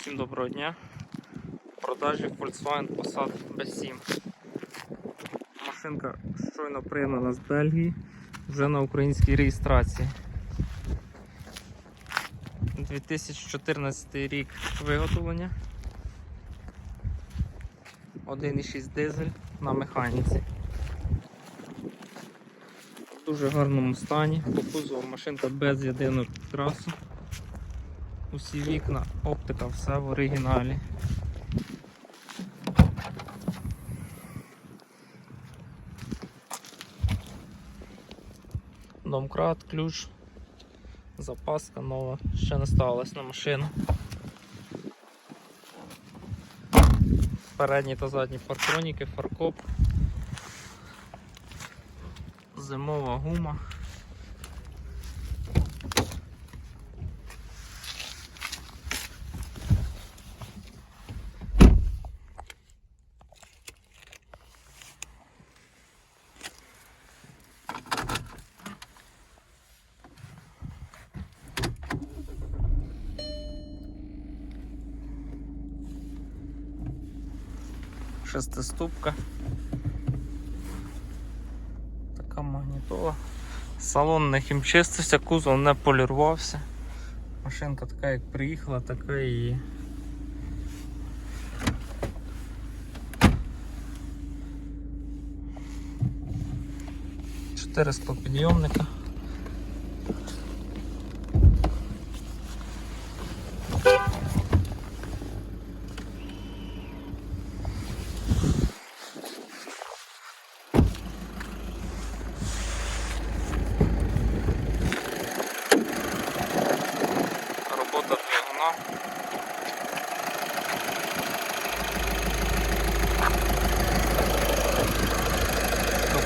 Всім доброго дня. В продажі Volkswagen Passat B7. Машинка щойно пригнана з Бельгії, вже на українській реєстрації. 2014 рік виготовлення. 1,6 дизель на механіці. В дуже гарному стані. По кузову машинка без єдиного підкрасу. Усі вікна, оптика, все в оригіналі. Домкрат, ключ, запаска нова, ще не ставилась на машину. Передні та задні парктроніки, фаркоп, зимова гума. Шестиступка. Така магнітола. Салон не хімчистився, кузов не полірувався. Машинка така як приїхала, така і. Чотири склопідйомника.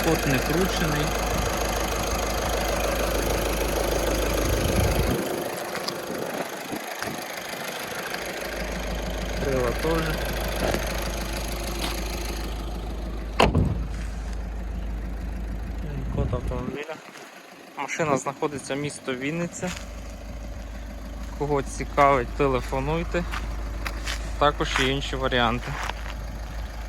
Капот не кручений. Крила теж. Код автомобіля. Машина знаходиться місто Вінниця. Кого цікавить, телефонуйте. Також є інші варіанти.